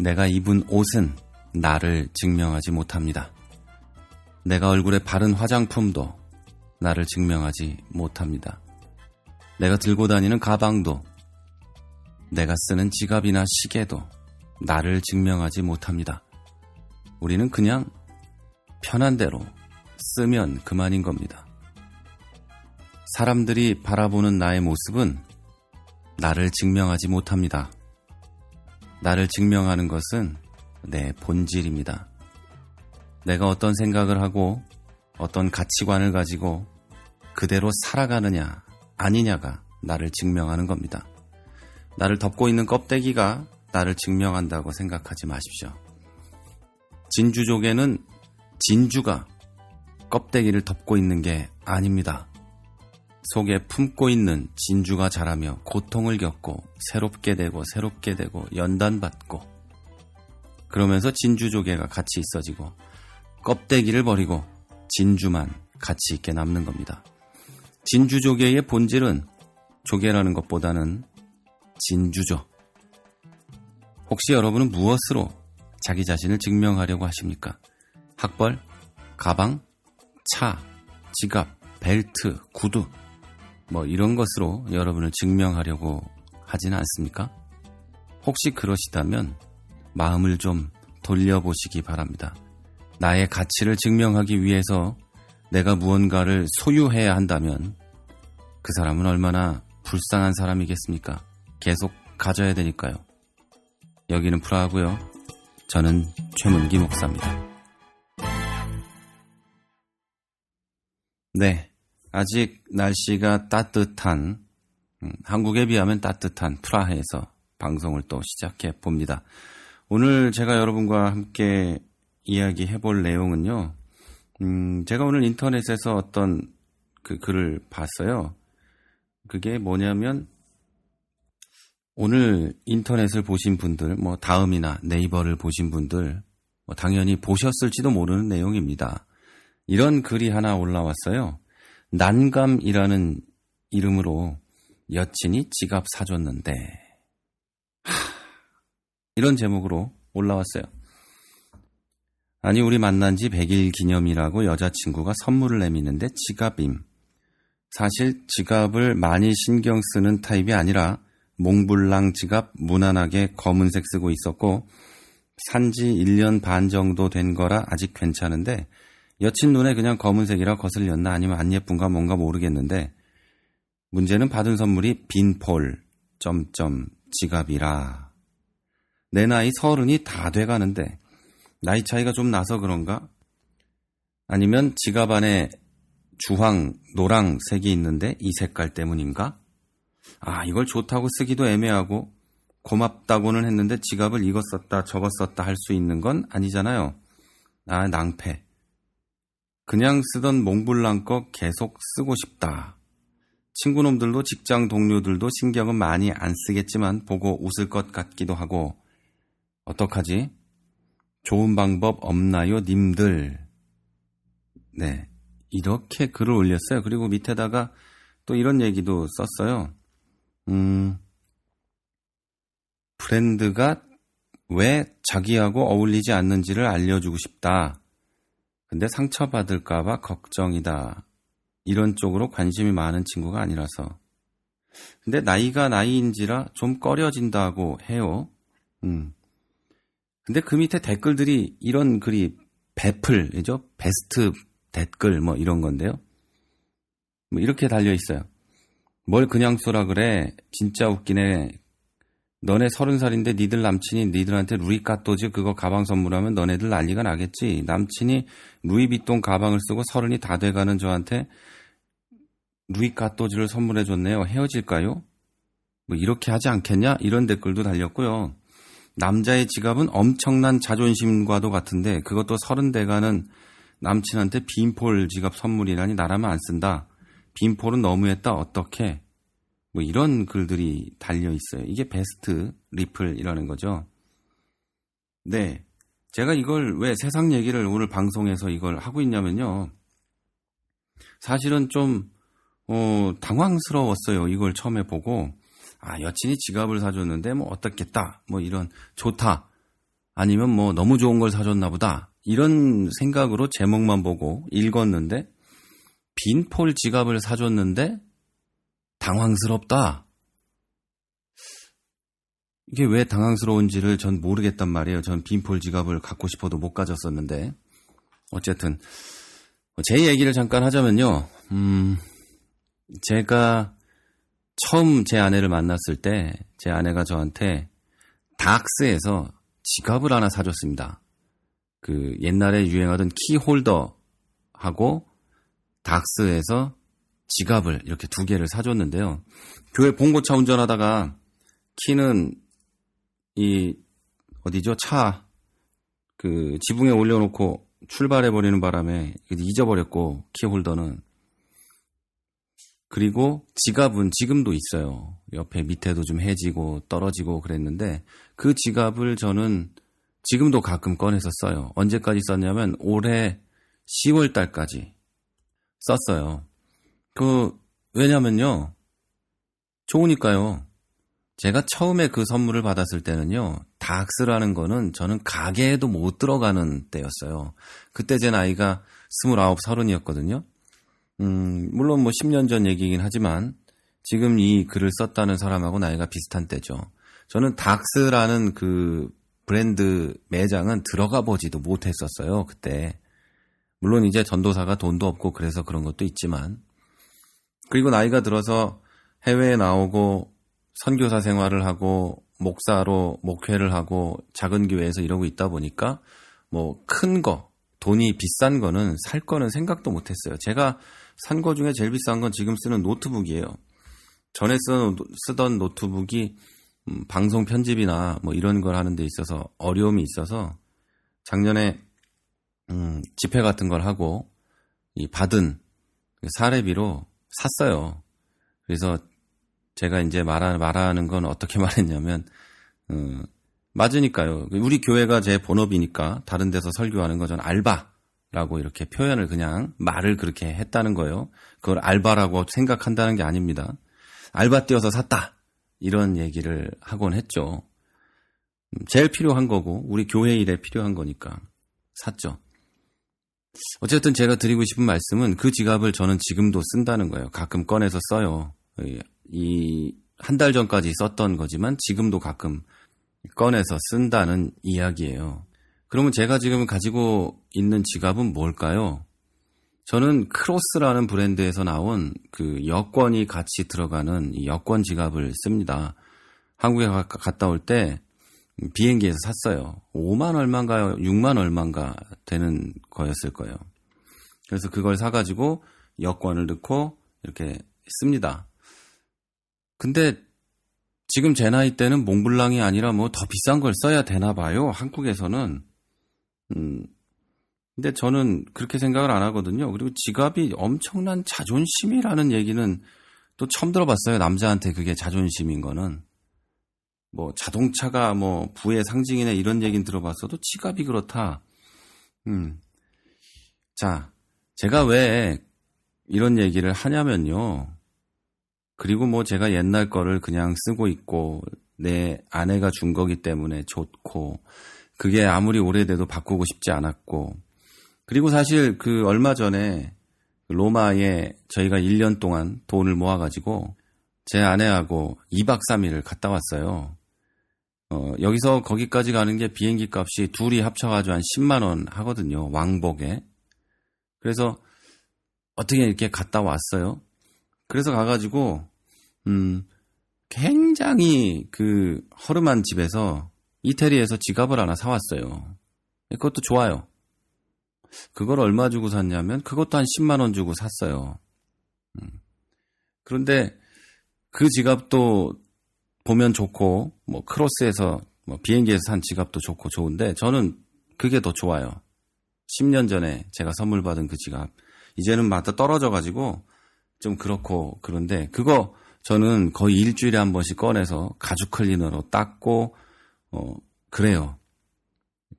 내가 입은 옷은 나를 증명하지 못합니다. 내가 얼굴에 바른 화장품도 나를 증명하지 못합니다. 내가 들고 다니는 가방도 내가 쓰는 지갑이나 시계도 나를 증명하지 못합니다. 우리는 그냥 편한 대로 쓰면 그만인 겁니다. 사람들이 바라보는 나의 모습은 나를 증명하지 못합니다. 나를 증명하는 것은 내 본질입니다. 내가 어떤 생각을 하고 어떤 가치관을 가지고 그대로 살아가느냐 아니냐가 나를 증명하는 겁니다. 나를 덮고 있는 껍데기가 나를 증명한다고 생각하지 마십시오. 진주족에는 진주가 껍데기를 덮고 있는 게 아닙니다. 속에 품고 있는 진주가 자라며 고통을 겪고 새롭게 되고 새롭게 되고 연단받고 그러면서 진주 조개가 같이 있어지고 껍데기를 버리고 진주만 같이 있게 남는 겁니다. 진주 조개의 본질은 조개라는 것보다는 진주죠. 혹시 여러분은 무엇으로 자기 자신을 증명하려고 하십니까? 학벌, 가방, 차, 지갑, 벨트, 구두, 뭐 이런 것으로 여러분을 증명하려고 하진 않습니까? 혹시 그러시다면 마음을 좀 돌려보시기 바랍니다. 나의 가치를 증명하기 위해서 내가 무언가를 소유해야 한다면 그 사람은 얼마나 불쌍한 사람이겠습니까? 계속 가져야 되니까요. 여기는 프라하고요. 저는 최문기 목사입니다. 네. 아직 날씨가 따뜻한, 음, 한국에 비하면 따뜻한 프라하에서 방송을 또 시작해 봅니다. 오늘 제가 여러분과 함께 이야기해 볼 내용은요, 음, 제가 오늘 인터넷에서 어떤 그 글을 봤어요. 그게 뭐냐면, 오늘 인터넷을 보신 분들, 뭐 다음이나 네이버를 보신 분들, 뭐 당연히 보셨을지도 모르는 내용입니다. 이런 글이 하나 올라왔어요. 난감이라는 이름으로 여친이 지갑 사줬는데, 하, 이런 제목으로 올라왔어요. 아니, 우리 만난 지 100일 기념이라고 여자친구가 선물을 내미는데 지갑임. 사실 지갑을 많이 신경 쓰는 타입이 아니라 몽블랑 지갑 무난하게 검은색 쓰고 있었고 산지 1년 반 정도 된 거라 아직 괜찮은데 여친 눈에 그냥 검은색이라 거슬렸나 아니면 안 예쁜가 뭔가 모르겠는데 문제는 받은 선물이 빈 폴 점점 지갑이라 내 나이 서른이 다 돼가는데 나이 차이가 좀 나서 그런가? 아니면 지갑 안에 주황, 노랑 색이 있는데 이 색깔 때문인가? 아, 이걸 좋다고 쓰기도 애매하고 고맙다고는 했는데 지갑을 이거 썼다 저거 썼다 할 수 있는 건 아니잖아요. 아, 낭패. 그냥 쓰던 몽블랑 거 계속 쓰고 싶다. 친구놈들도 직장 동료들도 신경은 많이 안 쓰겠지만 보고 웃을 것 같기도 하고 어떡하지? 좋은 방법 없나요, 님들? 네. 이렇게 글을 올렸어요. 그리고 밑에다가 또 이런 얘기도 썼어요. 음, 브랜드가 왜 자기하고 어울리지 않는지를 알려주고 싶다. 근데 상처받을까봐 걱정이다. 이런 쪽으로 관심이 많은 친구가 아니라서. 근데 나이가 나이인지라 좀 꺼려진다고 해요. 음. 근데 그 밑에 댓글들이 이런 글이 배플이죠. 베스트 댓글 뭐 이런 건데요. 뭐 이렇게 달려 있어요. 뭘 그냥 쏘라 그래. 진짜 웃기네. 너네 서른 살인데 니들 남친이 니들한테 루이카토즈 그거 가방 선물하면 너네들 난리가 나겠지. 남친이 루이비통 가방을 쓰고 서른이 다 돼가는 저한테 루이카토즈를 선물해 줬네요. 헤어질까요? 뭐 이렇게 하지 않겠냐? 이런 댓글도 달렸고요. 남자의 지갑은 엄청난 자존심과도 같은데 그것도 서른 돼가는 남친한테 빈폴 지갑 선물이라니 나라면 안 쓴다. 빈폴은 너무했다. 어떻게? 뭐 이런 글들이 달려 있어요. 이게 베스트 리플이라는 거죠. 네. 제가 이걸 왜 세상 얘기를 오늘 방송에서 이걸 하고 있냐면요. 사실은 좀, 어, 당황스러웠어요. 이걸 처음에 보고. 아, 여친이 지갑을 사줬는데 뭐 어떻겠다. 뭐 이런, 좋다. 아니면 뭐 너무 좋은 걸 사줬나 보다. 이런 생각으로 제목만 보고 읽었는데 빈폴 지갑을 사줬는데 당황스럽다. 이게 왜 당황스러운지를 전 모르겠단 말이에요. 전 빈폴 지갑을 갖고 싶어도 못 가졌었는데. 어쨌든, 제 얘기를 잠깐 하자면요. 음, 제가 처음 제 아내를 만났을 때, 제 아내가 저한테 닥스에서 지갑을 하나 사줬습니다. 그 옛날에 유행하던 키홀더하고 닥스에서 지갑을 이렇게 두 개를 사줬는데요. 교회 봉고차 운전하다가 키는 이 어디죠 차 그 지붕에 올려놓고 출발해 버리는 바람에 잊어버렸고 키홀더는 그리고 지갑은 지금도 있어요. 옆에 밑에도 좀 해지고 떨어지고 그랬는데 그 지갑을 저는 지금도 가끔 꺼내서 써요. 언제까지 썼냐면 올해 10월 달까지 썼어요. 그 왜냐면요. 좋으니까요. 제가 처음에 그 선물을 받았을 때는요, 닥스라는 거는 저는 가게에도 못 들어가는 때였어요. 그때 제 나이가 29, 30이었거든요. 음, 물론 뭐 10년 전 얘기긴 하지만 지금 이 글을 썼다는 사람하고 나이가 비슷한 때죠. 저는 닥스라는 그 브랜드 매장은 들어가 보지도 못했었어요, 그때. 물론 이제 전도사가 돈도 없고 그래서 그런 것도 있지만. 그리고 나이가 들어서 해외에 나오고 선교사 생활을 하고 목사로 목회를 하고 작은 교회에서 이러고 있다 보니까 뭐 큰 거, 돈이 비싼 거는 살 거는 생각도 못 했어요. 제가 산 거 중에 제일 비싼 건 지금 쓰는 노트북이에요. 전에 쓰던 노트북이 음, 방송 편집이나 뭐 이런 걸 하는 데 있어서 어려움이 있어서 작년에 음, 집회 같은 걸 하고 이 받은 사례비로 샀어요. 그래서 제가 이제 말하, 말하는 건 어떻게 말했냐면, 어, 맞으니까요. 우리 교회가 제 본업이니까 다른 데서 설교하는 거 전 알바라고 이렇게 표현을 그냥 말을 그렇게 했다는 거예요. 그걸 알바라고 생각한다는 게 아닙니다. 알바 뛰어서 샀다. 이런 얘기를 하곤 했죠. 제일 필요한 거고, 우리 교회 일에 필요한 거니까 샀죠. 어쨌든 제가 드리고 싶은 말씀은 그 지갑을 저는 지금도 쓴다는 거예요. 가끔 꺼내서 써요. 이 한 달 전까지 썼던 거지만 지금도 가끔 꺼내서 쓴다는 이야기예요. 그러면 제가 지금 가지고 있는 지갑은 뭘까요? 저는 크로스라는 브랜드에서 나온 그 여권이 같이 들어가는 여권 지갑을 씁니다. 한국에 가, 갔다 올 때 비행기에서 샀어요. 5만 얼마인가요? 6만 얼마인가 되는 거였을 거예요. 그래서 그걸 사가지고 여권을 넣고 이렇게 씁니다. 근데 지금 제 나이 때는 몽블랑이 아니라 뭐 더 비싼 걸 써야 되나 봐요. 한국에서는. 음. 근데 저는 그렇게 생각을 안 하거든요. 그리고 지갑이 엄청난 자존심이라는 얘기는 또 처음 들어봤어요. 남자한테 그게 자존심인 거는. 뭐 자동차가 뭐 부의 상징이네 이런 얘기는 들어봤어도 지갑이 그렇다. 음. 자, 제가 왜 이런 얘기를 하냐면요. 그리고 뭐 제가 옛날 거를 그냥 쓰고 있고 내 아내가 준 거기 때문에 좋고 그게 아무리 오래돼도 바꾸고 싶지 않았고 그리고 사실 그 얼마 전에 로마에 저희가 1년 동안 돈을 모아가지고 제 아내하고 2박 3일을 갔다 왔어요. 어, 여기서 거기까지 가는 게 비행기 값이 둘이 합쳐가지고 한 10만 원 하거든요. 왕복에. 그래서 어떻게 이렇게 갔다 왔어요. 그래서 가가지고, 음, 굉장히 그 허름한 집에서 이태리에서 지갑을 하나 사왔어요. 그것도 좋아요. 그걸 얼마 주고 샀냐면 그것도 한 10만 원 주고 샀어요. 음. 그런데 그 지갑도 보면 좋고 뭐 크로스에서 뭐 비행기에서 산 지갑도 좋고 좋은데 저는 그게 더 좋아요. 10년 전에 제가 선물 받은 그 지갑 이제는 맞다 떨어져 가지고 좀 그렇고 그런데 그거 저는 거의 일주일에 한 번씩 꺼내서 가죽 클리너로 닦고 어 그래요.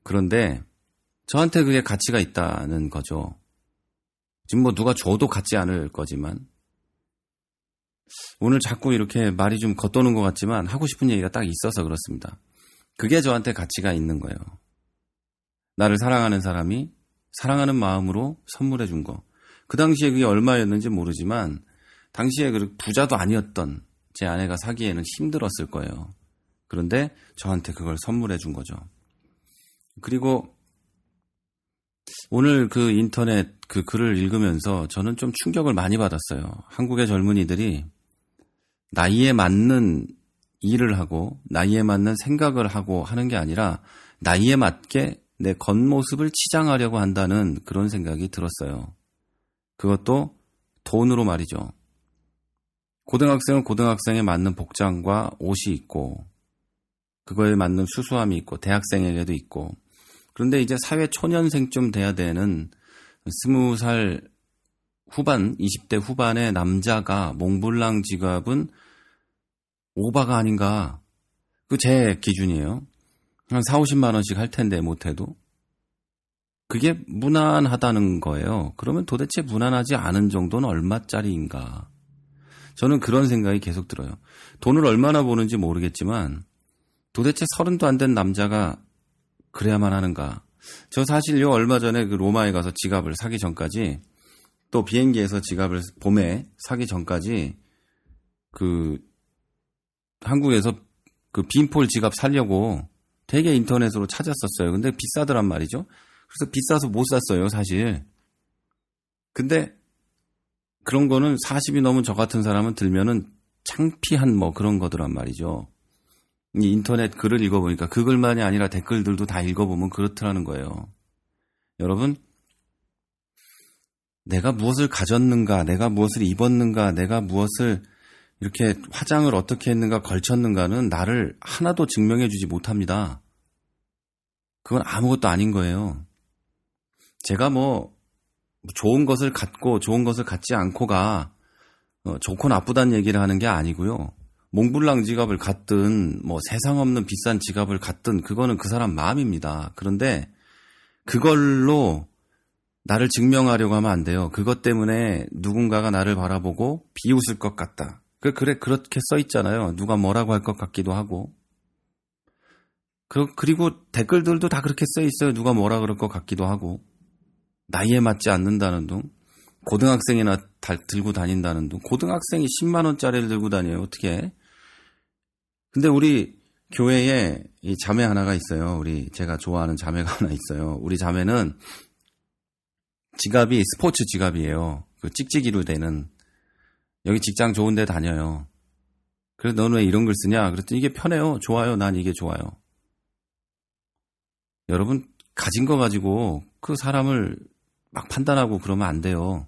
그런데 저한테 그게 가치가 있다는 거죠. 지금 뭐 누가 줘도 같지 않을 거지만 오늘 자꾸 이렇게 말이 좀 겉도는 것 같지만 하고 싶은 얘기가 딱 있어서 그렇습니다. 그게 저한테 가치가 있는 거예요. 나를 사랑하는 사람이 사랑하는 마음으로 선물해 준 거. 그 당시에 그게 얼마였는지 모르지만 당시에 그 부자도 아니었던 제 아내가 사기에는 힘들었을 거예요. 그런데 저한테 그걸 선물해 준 거죠. 그리고 오늘 그 인터넷 그 글을 읽으면서 저는 좀 충격을 많이 받았어요. 한국의 젊은이들이 나이에 맞는 일을 하고 나이에 맞는 생각을 하고 하는 게 아니라 나이에 맞게 내 겉모습을 치장하려고 한다는 그런 생각이 들었어요. 그것도 돈으로 말이죠. 고등학생은 고등학생에 맞는 복장과 옷이 있고 그거에 맞는 수수함이 있고 대학생에게도 있고 그런데 이제 사회 초년생쯤 돼야 되는 스무 살 후반, 20대 후반의 남자가 몽블랑 지갑은 오바가 아닌가. 그 제 기준이에요. 한 4, 50만 원씩 할 텐데 못해도. 그게 무난하다는 거예요. 그러면 도대체 무난하지 않은 정도는 얼마짜리인가. 저는 그런 생각이 계속 들어요. 돈을 얼마나 버는지 모르겠지만 도대체 서른도 안 된 남자가 그래야만 하는가. 저 사실요, 얼마 전에 그 로마에 가서 지갑을 사기 전까지 또 비행기에서 지갑을 봄에 사기 전까지 그 한국에서 그 빈폴 지갑 살려고 되게 인터넷으로 찾았었어요. 근데 비싸더란 말이죠. 그래서 비싸서 못 샀어요, 사실. 근데 그런 거는 40이 넘은 저 같은 사람은 들면은 창피한 뭐 그런 거더란 말이죠. 이 인터넷 글을 읽어보니까 그 글만이 아니라 댓글들도 다 읽어보면 그렇더라는 거예요. 여러분, 내가 무엇을 가졌는가, 내가 무엇을 입었는가, 내가 무엇을 이렇게 화장을 어떻게 했는가, 걸쳤는가는 나를 하나도 증명해 주지 못합니다. 그건 아무것도 아닌 거예요. 제가 뭐, 좋은 것을 갖고 좋은 것을 갖지 않고가 어, 좋고 나쁘다는 얘기를 하는 게 아니고요. 몽블랑 지갑을 갖든 뭐 세상 없는 비싼 지갑을 갖든 그거는 그 사람 마음입니다. 그런데 그걸로 나를 증명하려고 하면 안 돼요. 그것 때문에 누군가가 나를 바라보고 비웃을 것 같다. 그 그래 그렇게 써 있잖아요. 누가 뭐라고 할 것 같기도 하고. 그, 그리고 댓글들도 다 그렇게 써 있어요. 누가 뭐라 그럴 것 같기도 하고. 나이에 맞지 않는다는 둥. 고등학생이나 다, 들고 다닌다는 둥. 고등학생이 10만 원짜리를 들고 다녀요. 어떻게? 근데 우리 교회에 이 자매 하나가 있어요. 우리 제가 좋아하는 자매가 하나 있어요. 우리 자매는 지갑이 스포츠 지갑이에요. 그 찍찍이로 되는 여기 직장 좋은 데 다녀요. 그래서 너는 왜 이런 글 쓰냐? 그랬더니 이게 편해요. 좋아요. 난 이게 좋아요. 여러분 가진 거 가지고 그 사람을 막 판단하고 그러면 안 돼요.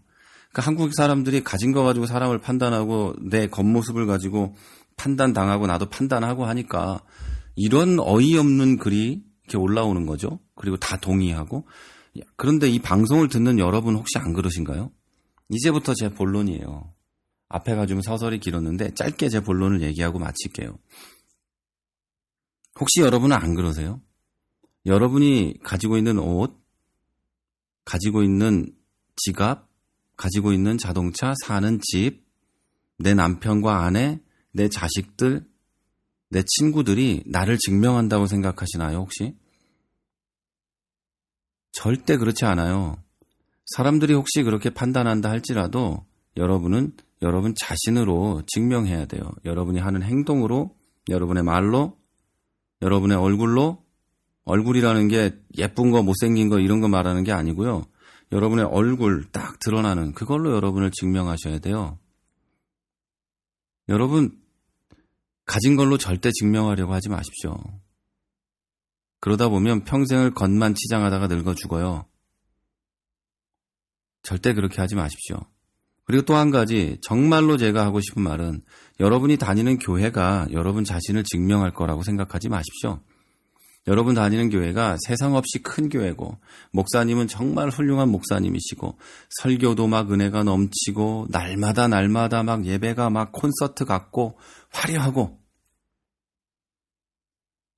그러니까 한국 사람들이 가진 거 가지고 사람을 판단하고 내 겉모습을 가지고 판단당하고 나도 판단하고 하니까 이런 어이없는 글이 이렇게 올라오는 거죠. 그리고 다 동의하고. 그런데 이 방송을 듣는 여러분 혹시 안 그러신가요? 이제부터 제 본론이에요. 앞에가 좀 서설이 길었는데 짧게 제 본론을 얘기하고 마칠게요. 혹시 여러분은 안 그러세요? 여러분이 가지고 있는 옷, 가지고 있는 지갑, 가지고 있는 자동차, 사는 집, 내 남편과 아내, 내 자식들, 내 친구들이 나를 증명한다고 생각하시나요, 혹시? 절대 그렇지 않아요. 사람들이 혹시 그렇게 판단한다 할지라도 여러분은 여러분 자신으로 증명해야 돼요. 여러분이 하는 행동으로, 여러분의 말로, 여러분의 얼굴로, 얼굴이라는 게 예쁜 거, 못생긴 거 이런 거 말하는 게 아니고요. 여러분의 얼굴 딱 드러나는 그걸로 여러분을 증명하셔야 돼요. 여러분, 가진 걸로 절대 증명하려고 하지 마십시오. 그러다 보면 평생을 겉만 치장하다가 늙어 죽어요. 절대 그렇게 하지 마십시오. 그리고 또 한 가지, 정말로 제가 하고 싶은 말은 여러분이 다니는 교회가 여러분 자신을 증명할 거라고 생각하지 마십시오. 여러분 다니는 교회가 세상 없이 큰 교회고, 목사님은 정말 훌륭한 목사님이시고, 설교도 막 은혜가 넘치고, 날마다 날마다 막 예배가 막 콘서트 같고, 화려하고,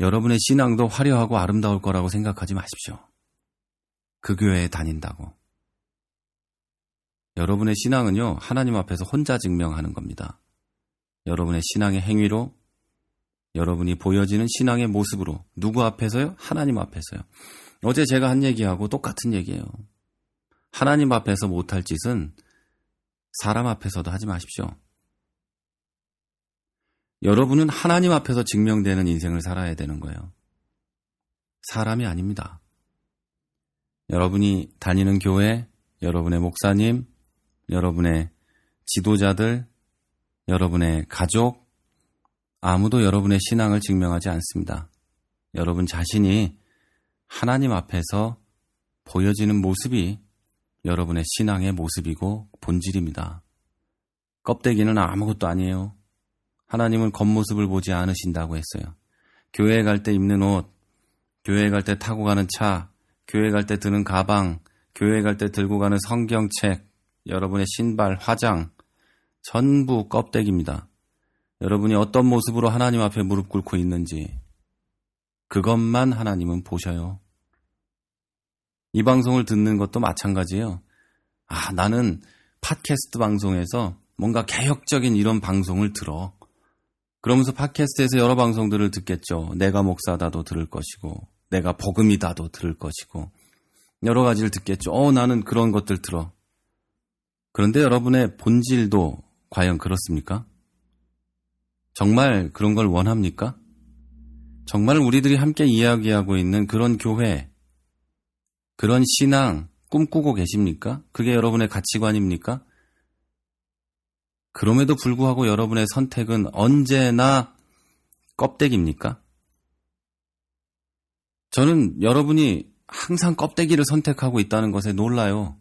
여러분의 신앙도 화려하고 아름다울 거라고 생각하지 마십시오. 그 교회에 다닌다고. 여러분의 신앙은요, 하나님 앞에서 혼자 증명하는 겁니다. 여러분의 신앙의 행위로, 여러분이 보여지는 신앙의 모습으로, 누구 앞에서요? 하나님 앞에서요. 어제 제가 한 얘기하고 똑같은 얘기예요. 하나님 앞에서 못할 짓은 사람 앞에서도 하지 마십시오. 여러분은 하나님 앞에서 증명되는 인생을 살아야 되는 거예요. 사람이 아닙니다. 여러분이 다니는 교회, 여러분의 목사님, 여러분의 지도자들, 여러분의 가족, 아무도 여러분의 신앙을 증명하지 않습니다. 여러분 자신이 하나님 앞에서 보여지는 모습이 여러분의 신앙의 모습이고 본질입니다. 껍데기는 아무것도 아니에요. 하나님은 겉모습을 보지 않으신다고 했어요. 교회에 갈때 입는 옷, 교회에 갈때 타고 가는 차, 교회 갈 때 드는 가방, 교회 갈 때 들고 가는 성경책, 여러분의 신발, 화장, 전부 껍데기입니다. 여러분이 어떤 모습으로 하나님 앞에 무릎 꿇고 있는지, 그것만 하나님은 보셔요. 이 방송을 듣는 것도 마찬가지예요. 아, 나는 팟캐스트 방송에서 뭔가 개혁적인 이런 방송을 들어. 그러면서 팟캐스트에서 여러 방송들을 듣겠죠. 내가 목사다도 들을 것이고, 내가 복음이다도 들을 것이고, 여러 가지를 듣겠죠. 어, 나는 그런 것들 들어. 그런데 여러분의 본질도 과연 그렇습니까? 정말 그런 걸 원합니까? 정말 우리들이 함께 이야기하고 있는 그런 교회, 그런 신앙 꿈꾸고 계십니까? 그게 여러분의 가치관입니까? 그럼에도 불구하고 여러분의 선택은 언제나 껍데기입니까? 저는 여러분이 항상 껍데기를 선택하고 있다는 것에 놀라요.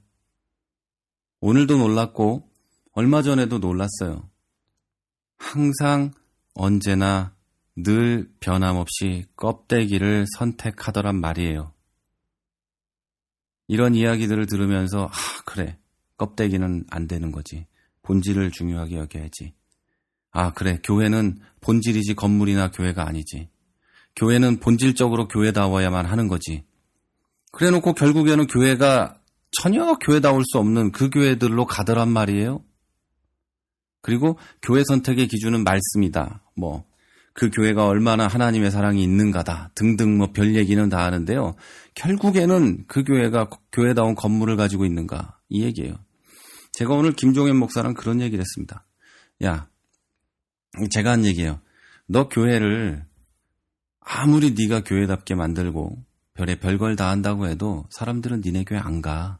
오늘도 놀랐고, 얼마 전에도 놀랐어요. 항상 언제나 늘 변함없이 껍데기를 선택하더란 말이에요. 이런 이야기들을 들으면서, 아, 그래. 껍데기는 안 되는 거지. 본질을 중요하게 여겨야지. 아, 그래. 교회는 본질이지 건물이나 교회가 아니지. 교회는 본질적으로 교회다워야만 하는 거지. 그래 놓고 결국에는 교회가 전혀 교회다울 수 없는 그 교회들로 가더란 말이에요. 그리고 교회 선택의 기준은 말씀이다. 뭐, 그 교회가 얼마나 하나님의 사랑이 있는가다 등등 뭐 별 얘기는 다 하는데요. 결국에는 그 교회가 교회다운 건물을 가지고 있는가 이 얘기예요. 제가 오늘 김종현 목사랑 그런 얘기를 했습니다. 야, 제가 한 얘기예요. 너 교회를 아무리 네가 교회답게 만들고 별의 별걸 다 한다고 해도 사람들은 니네 교회 안 가.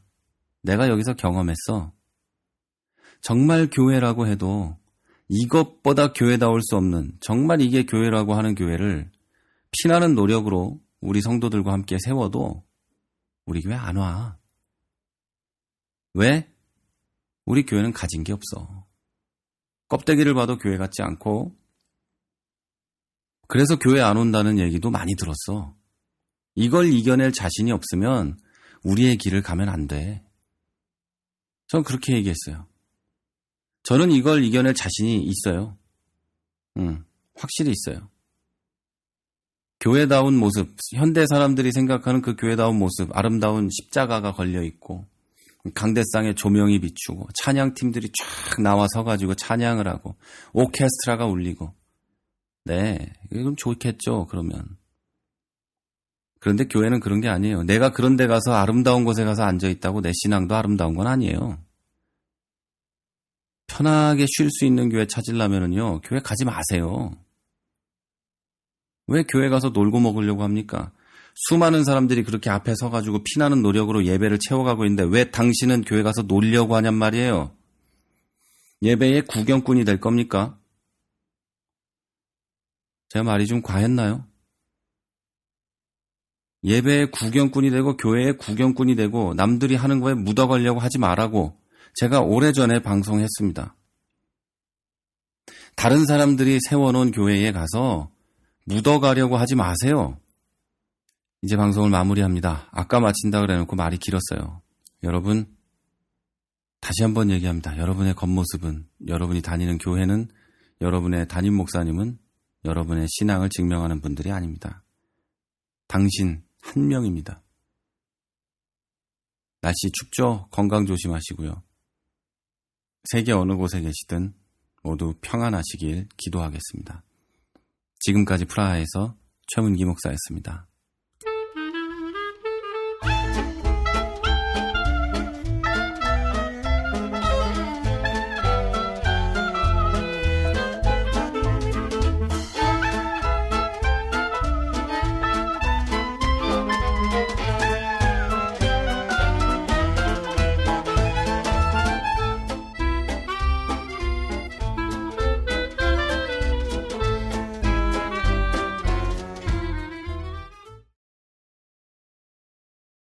내가 여기서 경험했어. 정말 교회라고 해도 이것보다 교회다울 수 없는 정말 이게 교회라고 하는 교회를 피나는 노력으로 우리 성도들과 함께 세워도 우리 교회 안 와. 왜? 우리 교회는 가진 게 없어. 껍데기를 봐도 교회 같지 않고 그래서 교회 안 온다는 얘기도 많이 들었어. 이걸 이겨낼 자신이 없으면 우리의 길을 가면 안 돼. 전 그렇게 얘기했어요. 저는 이걸 이겨낼 자신이 있어요. 음, 확실히 있어요. 교회다운 모습, 현대 사람들이 생각하는 그 교회다운 모습, 아름다운 십자가가 걸려 있고, 강대상에 조명이 비추고, 찬양 팀들이 쫙 나와 서 가지고 찬양을 하고, 오케스트라가 울리고. 네, 그럼 좋겠죠, 그러면. 그런데 교회는 그런 게 아니에요. 내가 그런 데 가서 아름다운 곳에 가서 앉아 있다고 내 신앙도 아름다운 건 아니에요. 편하게 쉴 수 있는 교회 찾으려면요, 교회 가지 마세요. 왜 교회 가서 놀고 먹으려고 합니까? 수많은 사람들이 그렇게 앞에 서가지고 피나는 노력으로 예배를 채워가고 있는데 왜 당신은 교회 가서 놀려고 하냔 말이에요. 예배의 구경꾼이 될 겁니까? 제 말이 좀 과했나요? 예배의 구경꾼이 되고 교회의 구경꾼이 되고 남들이 하는 거에 묻어가려고 하지 말라고 제가 오래전에 방송했습니다. 다른 사람들이 세워놓은 교회에 가서 묻어가려고 하지 마세요. 이제 방송을 마무리합니다. 아까 마친다 그래놓고 말이 길었어요. 여러분, 다시 한번 얘기합니다. 여러분의 겉모습은, 여러분이 다니는 교회는, 여러분의 담임 목사님은 여러분의 신앙을 증명하는 분들이 아닙니다. 당신 한 명입니다. 날씨 춥죠? 건강 조심하시고요. 세계 어느 곳에 계시든 모두 평안하시길 기도하겠습니다. 지금까지 프라하에서 최문기 목사였습니다.